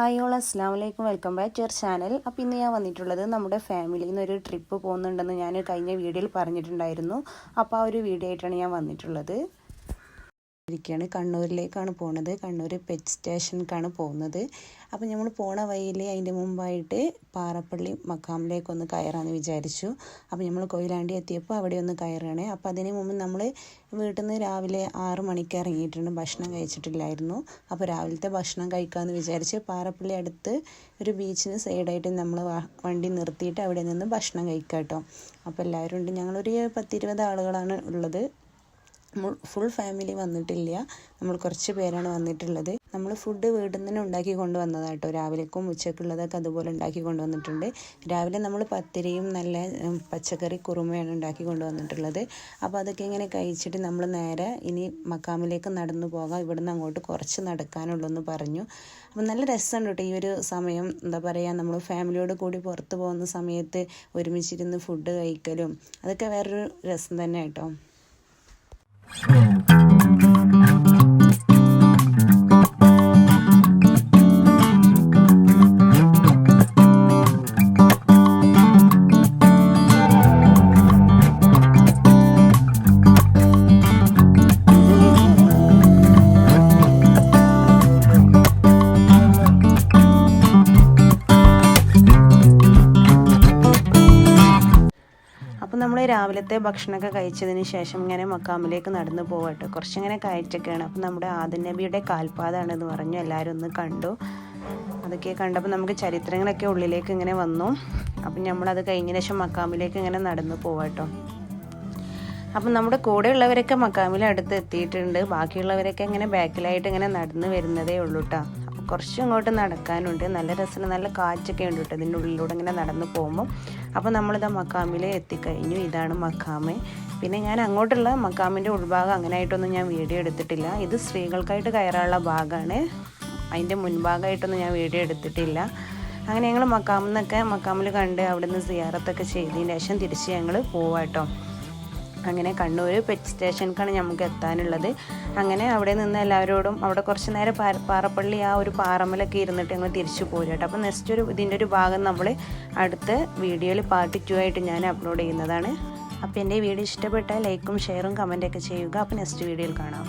Hi all അസ്സാം വലൈക്കും welcome back to your channel. അപ്പോൾ ഇന്ന് ഞാൻ വന്നിട്ടുള്ളത് നമ്മുടെ ഫാമിലിയിൽ നിന്ന് ഒരു ട്രിപ്പ് പോകുന്നുണ്ടെന്ന് ഞാൻ കഴിഞ്ഞ വീഡിയോയിൽ പറഞ്ഞിട്ടുണ്ടായിരുന്നു. അപ്പോൾ ആ ഒരു വീഡിയോ ആയിട്ടാണ് ഞാൻ വന്നിട്ടുള്ളത്. ഇരിക്കുകയാണ് കണ്ണൂരിലേക്കാണ് പോണത്. കണ്ണൂർ പെറ്റ് സ്റ്റേഷനിലേക്കാണ് പോകുന്നത് അപ്പോൾ നമ്മൾ പോണ വഴിയിൽ അതിന്റെ മുമ്പായിട്ട് പാറപ്പള്ളി മക്കാമിലേക്കൊന്ന് കയറാമെന്ന് വിചാരിച്ചു. അപ്പോൾ നമ്മൾ കൊയിലാണ്ടി എത്തിയപ്പോൾ അവിടെ ഒന്ന് കയറുകയാണ് അപ്പോൾ അതിന് മുമ്പ് നമ്മൾ വീട്ടിൽ നിന്ന് രാവിലെ ആറ് മണിക്ക് ഇറങ്ങിയിട്ടുണ്ട്. ഭക്ഷണം കഴിച്ചിട്ടില്ലായിരുന്നു. അപ്പോൾ രാവിലത്തെ ഭക്ഷണം കഴിക്കാമെന്ന് വിചാരിച്ച് പാറപ്പള്ളി അടുത്ത് ഒരു ബീച്ചിന് സൈഡായിട്ട് നമ്മൾ വണ്ടി നിർത്തിയിട്ട് അവിടെ നിന്ന് ഭക്ഷണം കഴിക്കാം കേട്ടോ അപ്പോൾ എല്ലാവരും ഉണ്ട് ഞങ്ങളൊരു പത്തിരുപത് ആളുകളാണ് ഉള്ളത്. ഫുൾ ഫാമിലി വന്നിട്ടില്ല. നമ്മൾ കുറച്ച് പേരാണ് വന്നിട്ടുള്ളത്. നമ്മൾ ഫുഡ് വീട്ടിൽ നിന്ന് ഉണ്ടാക്കി കൊണ്ടുവന്നതാണ് കേട്ടോ രാവിലേക്കും ഉച്ചക്കുള്ളതൊക്കെ അതുപോലെ ഉണ്ടാക്കി കൊണ്ടുവന്നിട്ടുണ്ട്. രാവിലെ നമ്മൾ പത്തിരിയും നല്ല പച്ചക്കറി കുറുമയാണ് ഉണ്ടാക്കി കൊണ്ടുവന്നിട്ടുള്ളത്. അപ്പോൾ അതൊക്കെ ഇങ്ങനെ കഴിച്ചിട്ട് നമ്മൾ നേരെ ഇനി മക്കാമിലേക്ക് നടന്നു പോകാം. ഇവിടുന്ന് അങ്ങോട്ട് കുറച്ച് നടക്കാനുള്ളൂ എന്ന് പറഞ്ഞു. അപ്പോൾ നല്ല രസമുണ്ട് കേട്ടോ ഈ ഒരു സമയം. എന്താ പറയുക നമ്മൾ ഫാമിലിയോട് കൂടി പുറത്ത് പോകുന്ന സമയത്ത് ഒരുമിച്ചിരുന്ന് ഫുഡ് കഴിക്കലും അതൊക്കെ വേറൊരു രസം തന്നെ കേട്ടോ. 네. അപ്പോൾ നമ്മൾ രാവിലത്തെ ഭക്ഷണമൊക്കെ കഴിച്ചതിന് ശേഷം ഇങ്ങനെ മക്കാമിലേക്ക് നടന്നു പോകട്ടെ കുറച്ചിങ്ങനെ കയറ്റൊക്കെയാണ്. അപ്പോൾ നമ്മുടെ ആദൻ നബിയുടെ കാൽപാതാണെന്ന് പറഞ്ഞു. എല്ലാവരും ഒന്ന് കണ്ടു. അതൊക്കെ കണ്ടപ്പോൾ നമുക്ക് ചരിത്രങ്ങളൊക്കെ ഉള്ളിലേക്ക് ഇങ്ങനെ വന്നു. അപ്പം നമ്മളത് കഴിഞ്ഞ ശേഷം മക്കാമിലേക്ക് ഇങ്ങനെ നടന്നു പോകട്ടോ അപ്പം നമ്മുടെ കൂടെയുള്ളവരൊക്കെ മക്കാമിൽ അടുത്ത് എത്തിയിട്ടുണ്ട്. ബാക്കിയുള്ളവരൊക്കെ ഇങ്ങനെ ബാക്കിലായിട്ട് ഇങ്ങനെ നടന്നു വരുന്നതേ ഉള്ളൂ കേട്ടോ കുറച്ചും ഇങ്ങോട്ട് നടക്കാനുണ്ട്. നല്ല രസം നല്ല കാറ്റൊക്കെ ഉണ്ട് കേട്ടോ ഇതിന്റെ ഉള്ളിലൂടെ ഇങ്ങനെ നടന്നു പോകുമ്പോൾ അപ്പോൾ നമ്മളിത് മക്കാമിൽ എത്തിക്കഴിഞ്ഞു. ഇതാണ് മക്കാമ് പിന്നെ ഞാൻ അങ്ങോട്ടുള്ള മക്കാമിന്റെ ഉൾഭാഗം അങ്ങനെയായിട്ടൊന്നും ഞാൻ വീഡിയോ എടുത്തിട്ടില്ല. ഇത് സ്ത്രീകൾക്കായിട്ട് കയറാനുള്ള ഭാഗമാണ്. അതിന്റെ മുൻഭാഗമായിട്ടൊന്നും ഞാൻ വീഡിയോ എടുത്തിട്ടില്ല. അങ്ങനെ ഞങ്ങൾ മക്കാമിൽ നിന്നൊക്കെ മക്കാമിൽ കണ്ട് അവിടുന്ന് സിയാറത്തൊക്കെ ചെയ്തതിന് ശേഷം തിരിച്ച് ഞങ്ങൾ പോവാട്ടോ അങ്ങനെ കണ്ണൂർ പെറ്റ് സ്റ്റേഷനിലേക്കാണ് നമുക്ക് എത്താനുള്ളത്. അങ്ങനെ അവിടെ നിന്ന് എല്ലാവരോടും അവിടെ കുറച്ച് നേരം പാറപ്പള്ളി ആ ഒരു പാറമ്മലൊക്കെ ഇരുന്നിട്ട് ഞങ്ങൾ തിരിച്ചു പോരും കേട്ടോ അപ്പോൾ നെക്സ്റ്റ് ഒരു ഇതിന്റെ ഒരു ഭാഗം നമ്മൾ അടുത്ത വീഡിയോയിൽ പാർട്ട് ടു ആയിട്ട് ഞാൻ അപ്ലോഡ് ചെയ്യുന്നതാണ്. അപ്പോൾ എന്റെ വീഡിയോ ഇഷ്ടപ്പെട്ടാൽ ലൈക്കും ഷെയറും കമന്റൊക്കെ ചെയ്യുക. അപ്പോൾ നെക്സ്റ്റ് വീഡിയോയിൽ കാണാം.